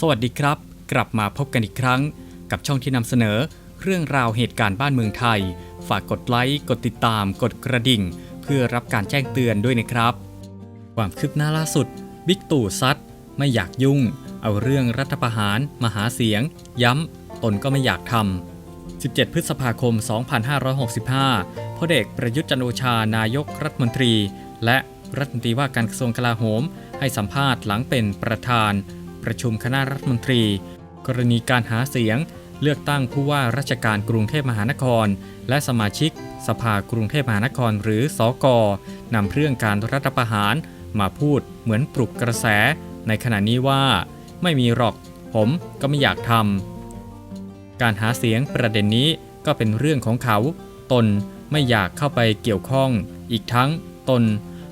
สวัสดีครับ กลับมาพบกันอีกครั้ง กับช่องที่นำเสนอ เรื่องราวเหตุการณ์บ้านเมืองไทย ฝากกดไลค์กดติดตาม กดกระดิ่ง เพื่อรับการแจ้งเตือนด้วยนะครับ ความคืบหน้าล่าสุด บิ๊กตู่ซัดไม่อยากยุ่ง เอาเรื่องรัฐประหารมาหาเสียง ย้ำตนก็ไม่อยากทำ17 พฤษภาคม 2565พลเอกประยุทธ์จันโอชานายกรัฐมนตรี และรัฐมนตรีว่าการกระทรวงกลาโหม ให้สัมภาษณ์หลังเป็นประธาน ประชุมคณะรัฐมนตรี กรณีการหาเสียง เลือกตั้งผู้ว่าราชการกรุงเทพมหานคร และสมาชิก สภากรุงเทพมหานครหรือสอกนำเรื่องการรัฐประหาร มาพูดเหมือนปลุกกระแส ในขณะนี้ว่า ไม่มีหรอกผมก็ไม่อยากทำการหาเสียงประเด็นนี้ก็เป็นเรื่องของเขา ตนไม่อยากเข้าไปเกี่ยวข้อง อีกทั้งตน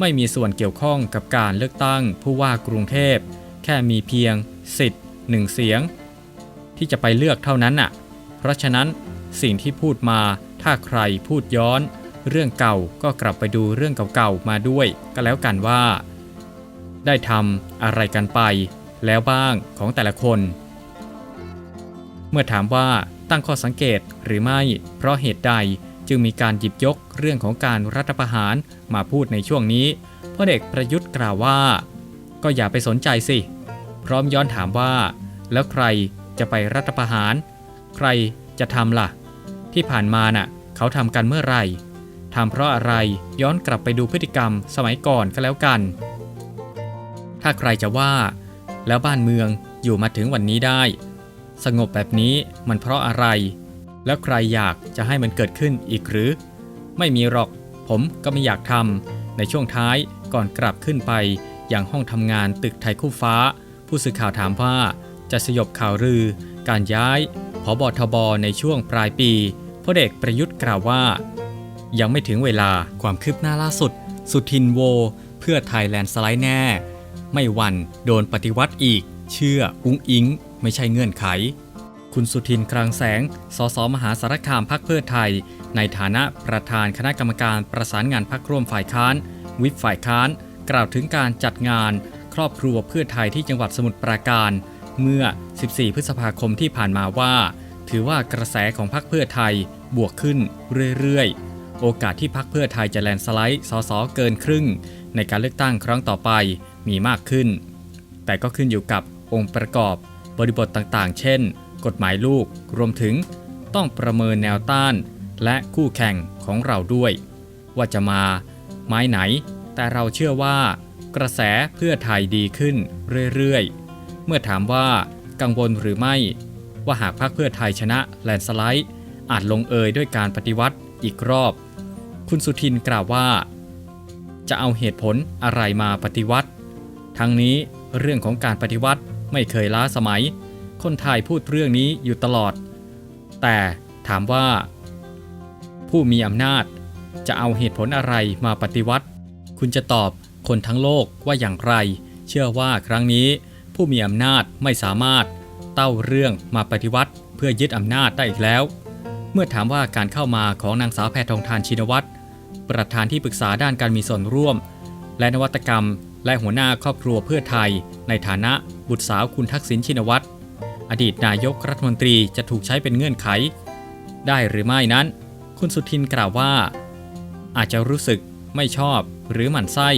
ไม่มีส่วนเกี่ยวข้องกับการเลือกตั้งผู้ว่ากรุงเทพ แค่มีเพียงสิทธิ์หนึ่งเสียง ที่จะไปเลือกเท่านั้นน่ะ เพราะฉะนั้นสิ่งที่พูดมาถ้าใครพูดย้อน เรื่องเก่าก็กลับไปดูเรื่องเก่าๆมาด้วย ก็แล้วกันว่า ได้ทำอะไรกันไป แล้วบ้างของแต่ละคน เมื่อถามว่าตั้งข้อสังเกตหรือไม่ เพราะเหตุใดจึงมีการหยิบยกเรื่องของการรัฐประหารมาพูดในช่วงนี้พลเอกประยุทธ์กล่าวว่า ก็อย่าไปสนใจสิ พร้อมย้อนถามว่า แล้วใครจะไปรัฐประหาร ใครจะทำล่ะ ที่ผ่านมาน่ะ เขาทำกันเมื่อไหร่ทำเพราะอะไรย้อนกลับไปดูพฤติกรรมสมัยก่อนก็แล้วกัน ถ้าใครจะว่า แล้วบ้านเมืองอยู่มาถึงวันนี้ได้ สงบแบบนี้มันเพราะอะไร แล้วใครอยากจะให้มันเกิดขึ้นอีกหรือ ไม่มีหรอก ผมก็ไม่อยากทำในช่วงท้ายก่อนกลับขึ้นไปอยังห้องทำงานตึกไทยคู่ฟ้า ผู้สื่อข่าวถามว่าจะสยบข่าวลือ การย้ายผบทบในช่วงปลายปีพลเอกประยุทธ์กล่าวว่า ยังไม่ถึงเวลาความคืบหน้าล่าสุด สุทินโว เพื่อไทยแลนด์สไลด์แน่ ไม่วันโดนปฏิวัติอีก เชื่ออุ้งอิง ไม่ใช่เงื่อนไข คุณสุทินคลังแสง สสมหาสารคามพักเพื่อไทย ในฐานะประธานคณะกรรมการประสานงานพักร่วมฝ่ายค้าน วิปฝ่ายค้าน กล่าวถึงการจัดงาน ครอบครัวเพื่อไทยที่จังหวัดสมุทรปราการ เมื่อ 14 พฤษภาคมที่ผ่านมาว่า ถือว่ากระแสของพักเพื่อไทยบวกขึ้นเรื่อยๆ โอกาสที่พักเพื่อไทยจะแลนด์สไลด์สสเกินครึ่ง ในการเลือกตั้งครั้งต่อไปมีมากขึ้น แต่ก็ขึ้นอยู่กับองค์ประกอบบริบทต่างๆ เช่น กฎหมายลูกรวมถึงต้องประเมินแนวต้าน และคู่แข่งของเราด้วย ว่าจะมาไม้ไหน แต่เราเชื่อว่า กระแสเพื่อไทยดีขึ้นเรื่อยๆ เมื่อถามว่ากังวลหรือไม่ ว่าหากพรรคเพื่อไทยชนะแลนสไลด์ อาจลงเอยด้วยการปฏิวัติอีกรอบ คุณสุทินกล่าวว่า จะเอาเหตุผลอะไรมาปฏิวัติ ทั้งนี้เรื่องของการปฏิวัติไม่เคยล้าสมัย คนไทยพูดเรื่องนี้อยู่ตลอด แต่ถามว่า ผู้มีอำนาจจะเอาเหตุผลอะไรมาปฏิวัติ คุณจะตอบ คนทั้งโลกว่าอย่างไร เชื่อว่าครั้งนี้ ผู้มีอำนาจไม่สามารถเต้าเรื่องมาปฏิวัติ เพื่อยึดอำนาจได้อีกแล้ว เมื่อถามว่าการเข้ามาของนางสาวแพทองทานชินวัตรประธานที่ปรึกษาด้านการมีส่วนร่วม และนวัตกรรม และหัวหน้าครอบครัวเพื่อไทย ในฐานะบุตรสาวคุณทักษิณชินวัตรอดีตนายกรัฐมนตรีจะถูกใช้เป็นเงื่อนไข ได้หรือไม่นั้น คุณสุทินกล่าวว่า อาจจะรู้สึกไม่ชอบหรือหมั่นไส้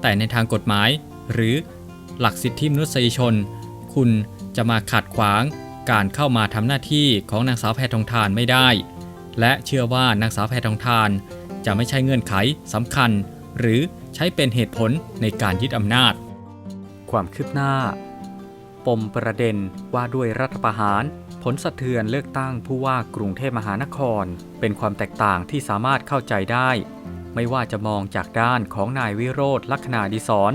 แต่ในทางกฎหมาย หรือหลักสิทธิมนุษยชน คุณจะมาขัดขวางการเข้ามาทำหน้าที่ของนางสาวแพทองทานไม่ได้ และเชื่อว่านางสาวแพทองทาน จะไม่ใช่เงื่อนไขสำคัญ หรือใช้เป็นเหตุผลในการยึดอำนาจ ความคืบหน้า ปมประเด็นว่าด้วยรัฐประหาร ผลสะเทือนเลือกตั้งผู้ว่ากรุงเทพมหานคร เป็นความแตกต่างที่สามารถเข้าใจได้ ไม่ว่าจะมองจากด้านของนายวิโรธลักษณาดิศร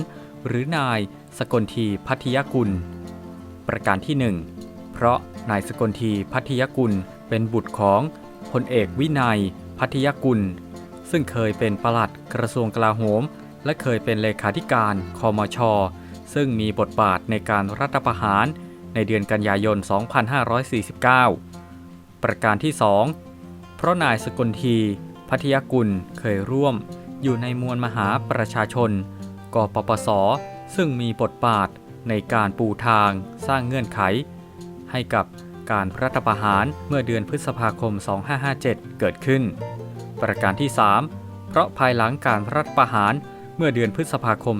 หรือนายสกลทีพัทยกุล ประการที่ 1 เพราะนายสกลทีพัทยกุลเป็นบุตรของพลเอกวินัยพัทยกุล ซึ่งเคยเป็นประหลัดกระทรวงกลาโหม และเคยเป็นเลขาธิการคอมช ซึ่งมีบทบาทในการรัฐประหารในเดือนกันยายน 2549 ประการที่ 2 เพราะนายสกลที พัทยกุลเคยร่วม อยู่ในมวลมหาประชาชนกปปส ซึ่งมีบทบาทในการปูทางสร้างเงื่อนไข ให้กับการรัฐประหารเมื่อเดือนพฤษภาคม 2557 เกิดขึ้น ประการที่ 3 เพราะภายหลังการรัฐประหารเมื่อเดือนพฤษภาคม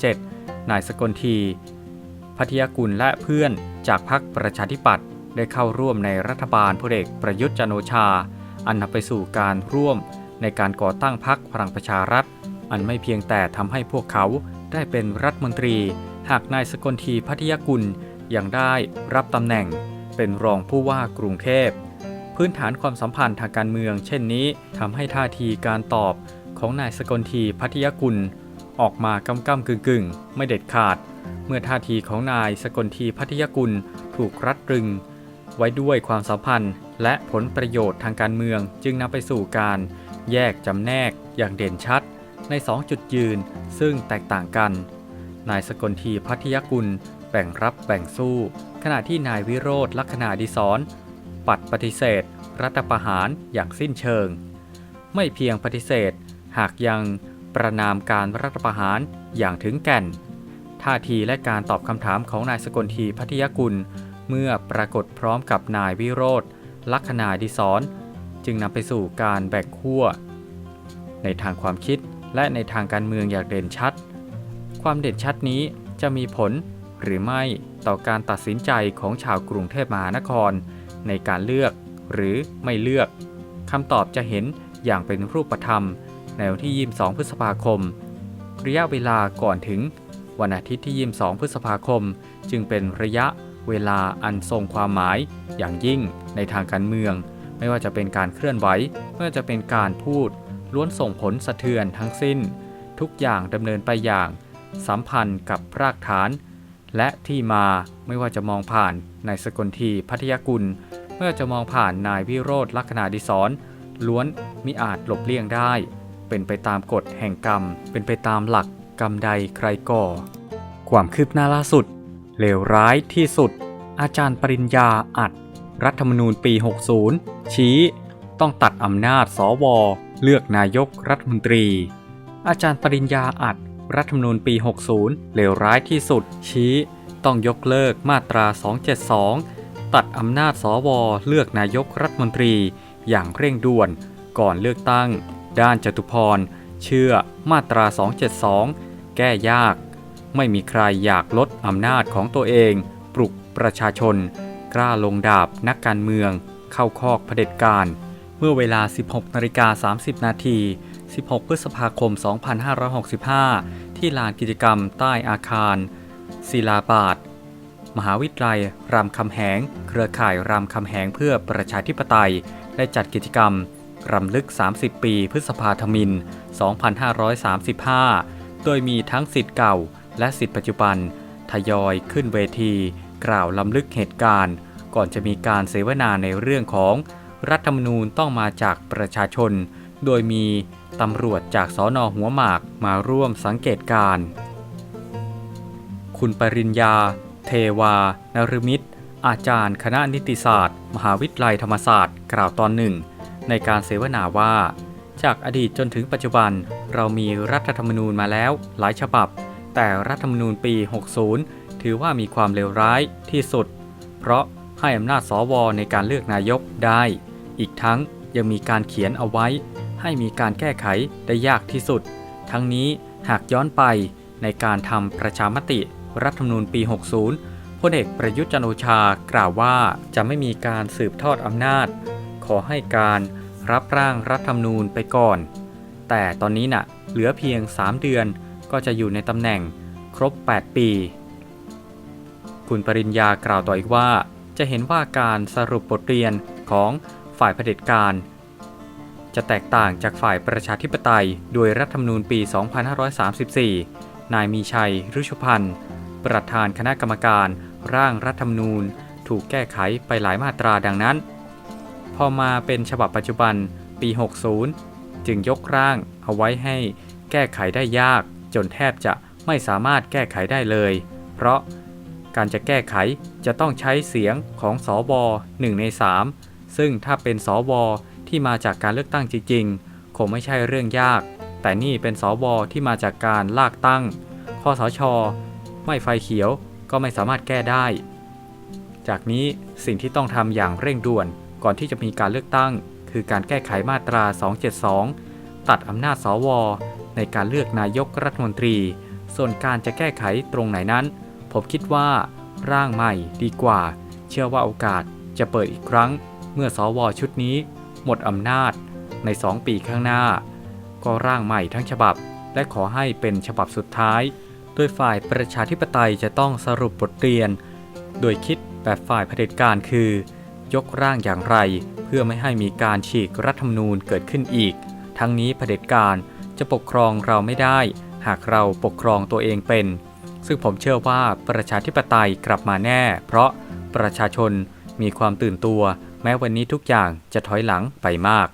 2557 นายสกลที พัทยกุลและเพื่อนจากพรรคประชาธิปัตย์ได้เข้าร่วมในรัฐบาลพลเอกประยุทธ์จันโอชา อันนำไปสู่การร่วมในการก่อตั้งพรรคพลังประชารัฐ อันไม่เพียงแต่ทำให้พวกเขาได้เป็นรัฐมนตรี หากนายสกลทีพัทยกุลยังได้รับตำแหน่ง เป็นรองผู้ว่ากรุงเทพพื้นฐานความสัมพันธ์ทางการเมือง เช่นนี้ทำให้ท่าทีการตอบของนายสกลทีพัทยกุล ออกมากำกำกึ่งกึ่งไม่เด็ดขาด เมื่อท่าทีของนายสกลทีพัทยกุลถูกรัดรึง ไว้ด้วยความสัมพันธ์ และผลประโยชน์ทางการเมืองจึงนำไปสู่การแยกจำแนกอย่างเด่นชัด ใน 2 จุดยืนซึ่งแตกต่างกัน นายสกลทีพัทยกุล แบ่งรับแบ่งสู้ ขณะที่นายวิโรธลักษณะดิศรปัดปฏิเสธ รัฐประหารอย่างสิ้นเชิง ไม่เพียงปฏิเสธ หากยังประนามการรัฐประหารอย่างถึงแก่น ท่าทีและการตอบคำถามของนายสกลทีพัทยกุล เมื่อปรากฏพร้อมกับนายวิโรธ ลักษณะดิศรจึงนำไปสู่การแบ่งขั้ว ในทางความคิดและในทางการเมืองอย่างเด่นชัด ความเด่นชัดนี้จะมีผลหรือไม่ต่อการตัดสินใจของชาวกรุงเทพมหานคร ในการเลือกหรือไม่เลือกคำตอบจะเห็นอย่างเป็นรูปธรรมในวันที่ 22 พฤษภาคม ระยะเวลาก่อนถึงวันอาทิตย์ที่ 22 พฤษภาคม จึงเป็นระยะ เวลาอันทรงความหมายอย่างยิ่งในทางการเมือง ไม่ว่าจะเป็นการเคลื่อนไหวไม่ว่าจะเป็นการพูด ล้วนส่งผลสะเทือนทั้งสิ้น ทุกอย่างดำเนินไปอย่าง สัมพันธ์กับรากฐาน และที่มาไม่ว่าจะมองผ่านนายสกลทีพัทยกุลไม่ว่าจะมองผ่านนายวิโรธลักษณะดิศรล้วนมิอาจหลบเลี่ยงได้ เป็นไปตามกฎแห่งกรรม เป็นไปตามหลักกรรมใดใครก่อ ความคืบหน้าล่าสุด เลวร้ายที่สุด อาจารย์ปริญญาอัด รัฐธรรมนูญปี 60 ชี้ ต้องตัดอำนาจสว เลือกนายกรัฐมนตรี อาจารย์ปริญญาอัด รัฐธรรมนูญปี 60 เลวร้ายที่สุด ชี้ ต้องยกเลิกมาตรา 272 ตัดอำนาจสว เลือกนายกรัฐมนตรี อย่างเร่งด่วน ก่อนเลือกตั้ง ด้านจตุพร เชื่อมาตรา 272 แก้ยาก ไม่มีใครอยากลดอำนาจของตัวเอง ปลุกประชาชน กล้าลงดาบนักการเมือง เข้าคอกเผด็จการ เมื่อเวลา 16นาฬิกา30 นาที 16 พฤษภาคม 2565 ที่ลานกิจกรรมใต้อาคาร ศิลาบาท มหาวิทยาลัย รามคำแหง เครือข่ายรามคำแหงเพื่อประชาธิปไตย ได้จัดกิจกรรมรำลึก 30 ปี พฤษภาธมิน 2535 โดยมีทั้งสิทธิ์เก่า และสิทธิปัจจุบัน ทยอยขึ้นเวที กล่าวล้ำลึกเหตุการณ์ ก่อนจะมีการเสวนาในเรื่องของ รัฐธรรมนูญต้องมาจากประชาชน โดยมีตำรวจจากสอนอหัวหมากมาร่วมสังเกตการณ์คุณปริญญา เทวานรมิตร อาจารย์คณะนิติศาสตร์ มหาวิทยาลัยธรรมศาสตร์ กล่าวตอนหนึ่ง ในการเสวนาว่า จากอดีตจนถึงปัจจุบัน เรามีรัฐธรรมนูญมาแล้วหลายฉบับ แต่รัฐธรรมนูญปี 60 ถือว่ามีความเลวร้ายที่สุด เพราะให้อำนาจสวในการเลือกนายกได้ อีกทั้งยังมีการเขียนเอาไว้ ให้มีการแก้ไขได้ยากที่สุด ทั้งนี้หากย้อนไปในการทำประชามติ รัฐธรรมนูญปี 60พลเอกประยุทธ์จันโอชากล่าวว่าจะไม่มีการสืบทอดอำนาจ ขอให้การรับร่างรัฐธรรมนูญไปก่อน แต่ตอนนี้น่ะเหลือเพียง 3 เดือน ก็จะอยู่ในตำแหน่งครบ 8 ปี คุณปริญญากล่าวต่ออีกว่า จะเห็นว่าการสรุปบทเรียนของฝ่ายเผด็จการ จะแตกต่างจากฝ่ายประชาธิปไตย โดยรัฐธรรมนูญปี 2534 นายมีชัย รุชุพันธ์ประธานคณะกรรมการร่างรัฐธรรมนูญถูกแก้ไขไปหลายมาตราดังนั้น พอมาเป็นฉบับปัจจุบันปี 60 จึงยกร่างเอาไว้ให้แก้ไขได้ยาก นแทบจะไม่สามารถแก้ไขได้เลย เพราะการจะแก้ไขจะต้องใช้เสียงของสว1ใน 3 ซึ่งถ้าเป็นสวที่มาจากการเลือกตั้งจริงๆ คงไม่ใช่เรื่องยาก แต่นี่เป็นสวที่มาจากการลากตั้งคอสช ไม่ไฟเขียวก็ไม่สามารถแก้ได้ จากนี้สิ่งที่ต้องทำอย่างเร่งด่วนก่อนที่จะมีการเลือกตั้ง คือการแก้ไขมาตรา 272 ตัดอำนาจสว ในการเลือกนายกรัฐมนตรี ส่วนการจะแก้ไขตรงไหนนั้น ผมคิดว่าร่างใหม่ดีกว่า เชื่อว่าโอกาสจะเปิดอีกครั้ง เมื่อสวชุดนี้ หมดอำนาจใน2ปีข้างหน้า ก็ร่างใหม่ทั้งฉบับ และขอให้เป็นฉบับสุดท้ายโดยฝ่ายประชาธิปไตยจะต้องสรุปบทเรียน โดยคิดแบบฝ่ายเผด็จการคือ ยกร่างอย่างไร เพื่อไม่ให้มีการฉีกรัฐธรรมนูญเกิดขึ้นอีก ทั้งนี้เผด็จการ จะปกครองเราไม่ได้ หากเราปกครองตัวเองเป็น ซึ่งผมเชื่อว่าประชาธิปไตยกลับมาแน่ เพราะประชาชนมีความตื่นตัว แม้วันนี้ทุกอย่างจะถอยหลังไปมาก